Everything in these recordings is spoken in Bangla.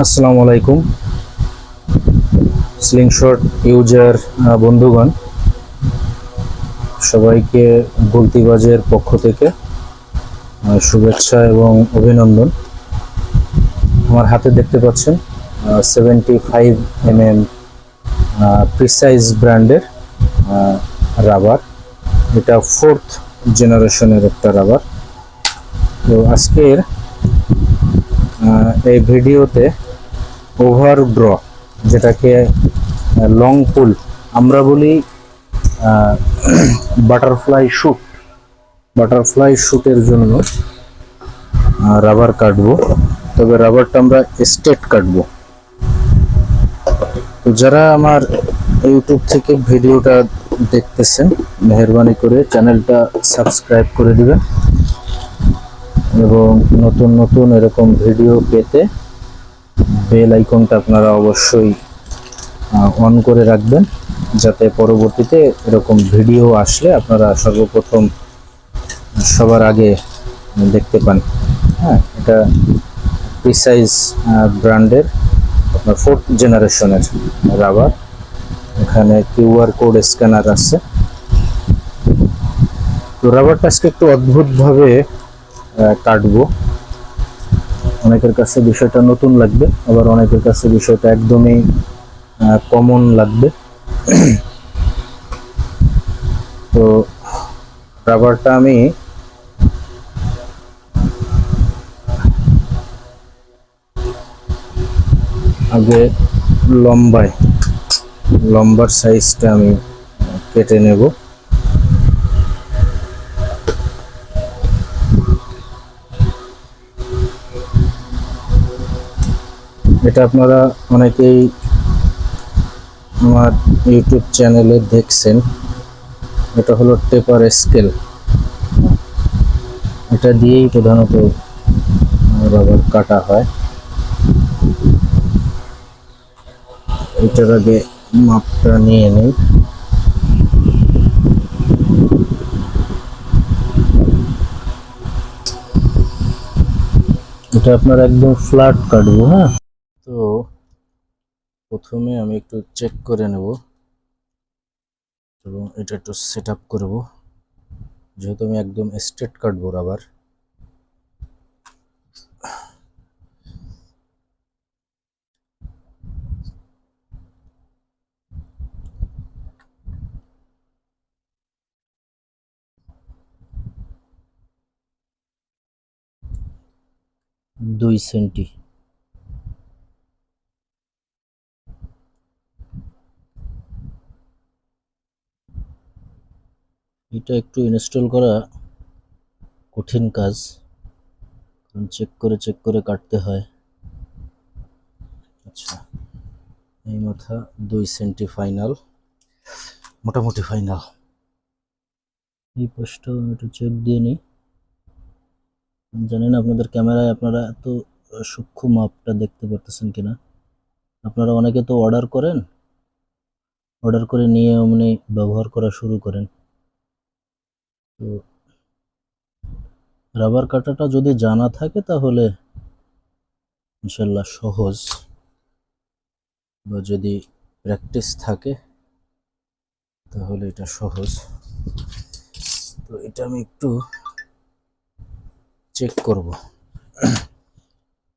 আসসালামু আলাইকুম। স্লিংশট ইউজার বন্ধুগণ, সবাইকে বলতিবাজের পক্ষ থেকে শুভেচ্ছা এবং অভিনন্দন। আমার হাতে দেখতে পাচ্ছেন seventy five M M precise ব্র্যান্ডের রাবার এটা ফোর্থ জেনারেশনের একটা রাবার তো আজকের এই ভিডিওতে ওভার ড্র যেটাকে লং পুল আমরা বলি বাটারফ্লাই শুট বাটারফ্লাই শুটের জন্য রাবার কাটবো। তবে রাবারটা আমরা স্টেট কাটবো। তো যারা আমার ইউটিউব থেকে ভিডিওটা দেখতেছেন, মেহরবানি করে চ্যানেলটা সাবস্ক্রাইব করে দিবেন। এবং নতুন নতুন এরকম ভিডিও পেতে বেল আইকনটা আপনারা অবশ্যই অন করে রাখবেন, যাতে পরবর্তীতে এরকম ভিডিও আসলে আপনারা সর্বপ্রথম সবার আগে দেখতে পান। হ্যাঁ এটা প্রিসাইজ ব্র্যান্ডের আপনার ফোর্থ জেনারেশনের রাবার এখানে কিউআর কোড স্ক্যানার আছে। তো রাবারটা আজকে একটু অদ্ভুতভাবে কাটবো। অনেকের কাছে বিষয়টা নতুন লাগবে, আবার অনেকের কাছে বিষয়টা একদমই কমন লাগবে। তো রাবারটা আমি আগে লম্বায়, লম্বার সাইজটা আমি কেটে নেব। এটা আপনারা অনেকেই আমার ইউটিউব চ্যানেলে দেখছেন। এটা হলো টেপার স্কেল এটা দিয়েই প্রধানত রাবার কাটা হয়। এটার আগে মাপটা নিয়ে নেই। এটা আপনার একদম ফ্ল্যাট কাটবো হ্যাঁ? তো প্রথমে আমি একটু চেক করে নেব। এবং এটা একটু সেট আপ করব। যেহেতু আমি একদম স্ট্রেট কাটবো রাবার দুই সেন্টি। এটা একটু ইনস্টল করা কঠিন কাজ। কারণ চেক করে চেক করে কাটতে হয়। আচ্ছা এই মাথা দুই সেন্টি ফাইনাল মোটামুটি ফাইনাল এই পোস্টটা আমি একটু চেক দিয়ে নিই। জানি না আপনাদের ক্যামেরায় আপনারা এত সূক্ষ্ম মাপটা দেখতে পারতেছেন কিনা। আপনারা অনেকে তো অর্ডার করেন। অর্ডার করে নিয়ে অমনি ব্যবহার করা শুরু করেন। তো রাবার কাটাটা যদি জানা থাকে তাহলে ইনশাল্লাহ সহজ। বা যদি প্র্যাকটিস থাকে তাহলে এটা সহজ। তো এটা আমি একটু চেক করব।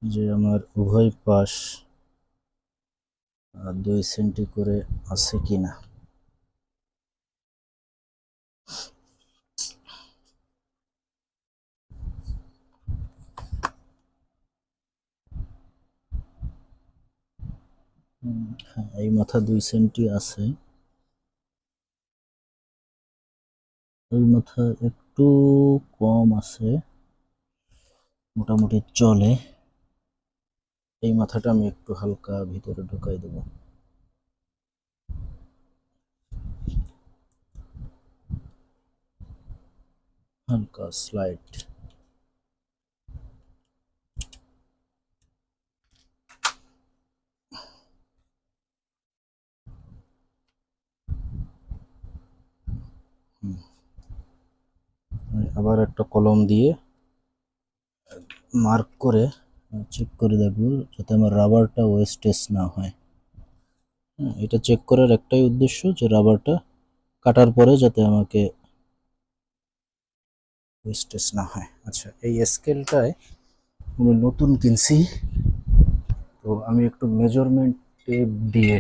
যে আমার উভয় পাশ দুই সেন্টি করে আছে কিনা। হুম, হ্যাঁ এই মাথা দুই সেন্টি আছে। এই মাথা একটু কম আছে, মোটামুটি চলে। এই মাথাটা আমি একটু হালকা ভিতরে ঢুকাই দেব। হালকা স্লাইড আমি আবার একটা কলম দিয়ে মার্ক করে চেক করে দেখব যাতে আমার রাবারটা ওয়েস্টেজ না হয়। হ্যাঁ, এটা চেক করার একটাই উদ্দেশ্য যে রাবারটা কাটার পরে যাতে আমাকে ওয়েস্টেজ না হয়। আচ্ছা এই স্কেলটায় আমি নতুন কিনছি। তো আমি একটু মেজারমেন্ট টেপ দিয়ে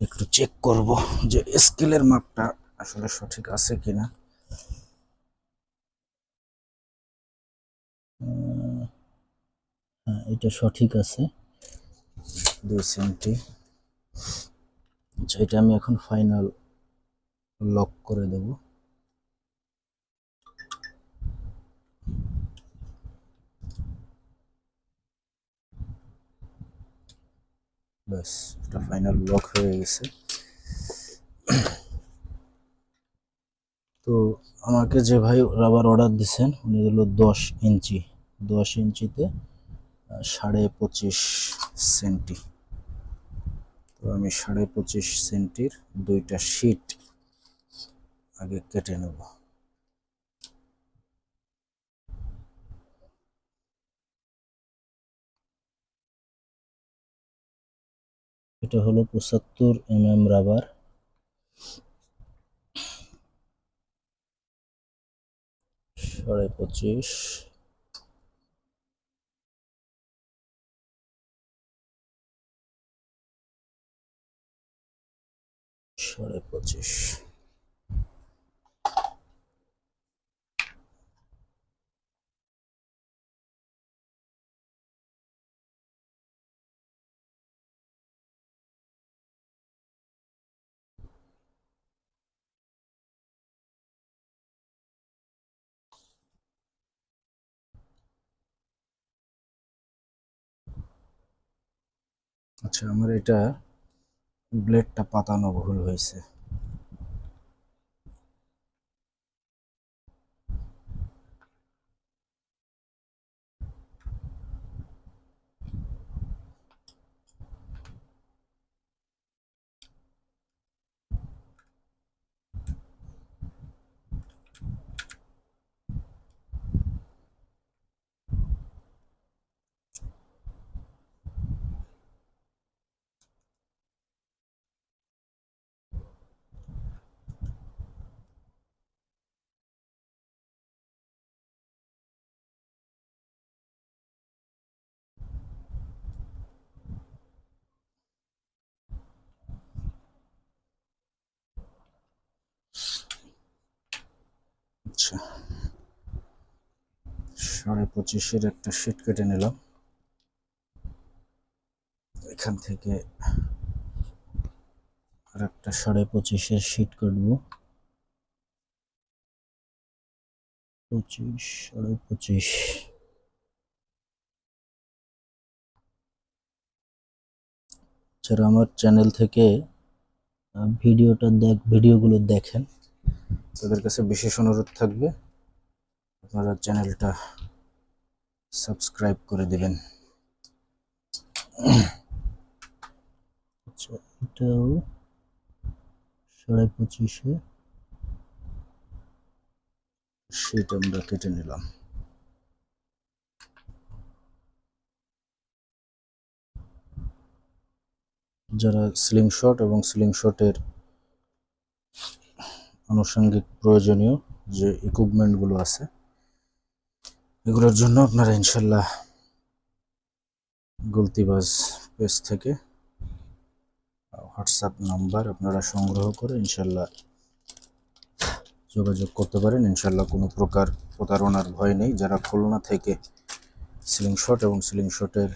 একটু চেক করব যে স্কেলের মাপটা আসলে সঠিক আছে কিনা। এটা সঠিক আছে। দুই সেন্টি। আচ্ছা এটা আমি এখন ফাইনাল লক করে দেব। ব্যাস, এটা ফাইনাল লক হয়ে গেছে। তো আমাকে যে ভাই রাবার অর্ডার দিছেন, উনি হলো দশ ইঞ্চি। দশ ইঞ্চিতে সাড়ে পঁচিশ সেন্টি। তো আমি সাড়ে পঁচিশ সেন্টির দুইটা শিট আগে কেটে নেব। এটা হলো পঁচাত্তর এম এম রাবার সাড়ে পঁচিশ। সাড়ে পঁচিশ। আচ্ছা আমার এটা ব্লেডটা পাতানো ভুল হয়েছে। আচ্ছা সাড়ে পঁচিশের একটা শিট কেটে নিলাম। এখান থেকে আর একটা সাড়ে পঁচিশের শিট কাটবো। পঁচিশ, সাড়ে পঁচিশ। যারা আমার চ্যানেল থেকে ভিডিওটা দেখ, ভিডিওগুলো দেখেন তাদের কাছে বিশেষ অনুরোধ থাকবে। আপনারা চ্যানেলটা সাবস্ক্রাইব করে দেবেন। আচ্ছা এটাও সাড়ে পঁচিশে। সেটা আমরা কেটে নিলাম। যারা স্লিং শট এবং স্লিং শটের আনুষঙ্গিক প্রয়োজনীয় যে ইকুইপমেন্টগুলো আছে, এগুলোর জন্য আপনারা ইনশাল্লাহ গলতিবাজ পেজ থেকে হোয়াটসঅ্যাপ নাম্বার আপনারা সংগ্রহ করে ইনশাল্লাহ যোগাযোগ করতে পারেন। ইনশাল্লাহ কোনো প্রকার প্রতারণার ভয় নেই। যারা খুলনা থেকে সিলিং শট এবং সিলিং শটের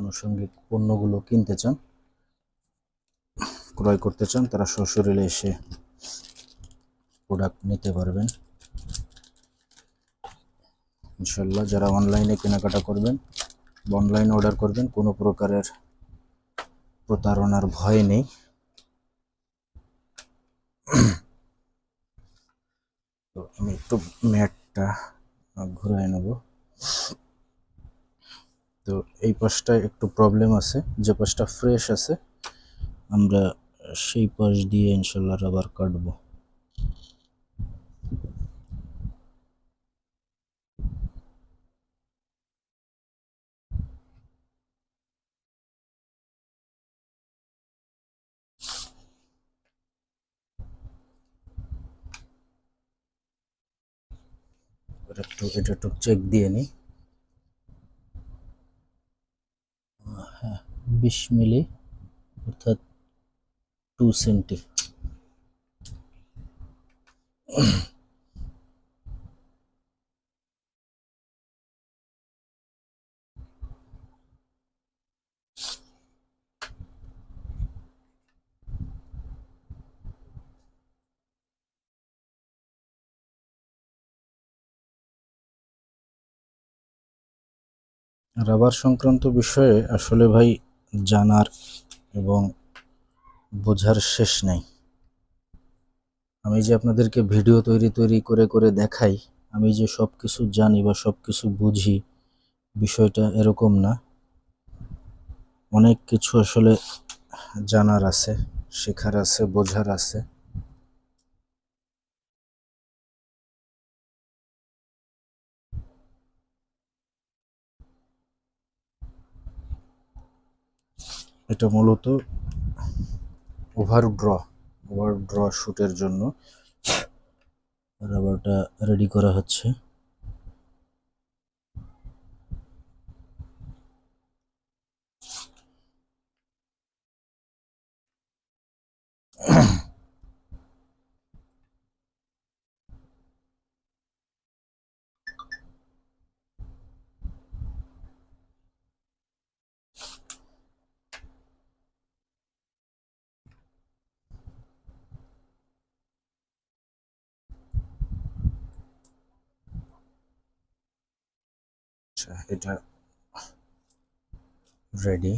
আনুষঙ্গিক পণ্যগুলো কিনতে চান, ক্রয় করতে চান, তারা সশরীরে এসে প্রোডাক্ট নিতে পারবেন। ইনশাল্লাহ যারা অনলাইনে কেনাকাটা করবেন বা অনলাইনে অর্ডার করবেন, কোনো প্রকারের প্রতারণার ভয় নেই। তো আমি একটু ম্যাটটা ঘুরাই নেব। তো এই পাশটায় একটু প্রবলেম আছে, যে পাশটা ফ্রেশ আছে, আমরা সেই পাশ দিয়ে ইনশাল্লাহ রাবার কাটবো। একটু এটা একটু চেক দিয়ে নিই। হ্যাঁ বিশ মিলি অর্থাৎ টু সেন্টি রাবার সংক্রান্ত বিষয়ে আসলে ভাই জানার এবং বোঝার শেষ নেই। আমি যে আপনাদেরকে ভিডিও তৈরি তৈরি করে করে দেখাই, আমি যে সব কিছু জানি বা সব কিছু বুঝি, বিষয়টা এরকম না। অনেক কিছু আসলে জানার আছে, শেখার আছে, বোঝার আছে। এটা মূলত ওভার ড্র ওভার ড্র শ্যুটের জন্য। রাবারটা রেডি করা হচ্ছে আচ্ছা এটা রেডি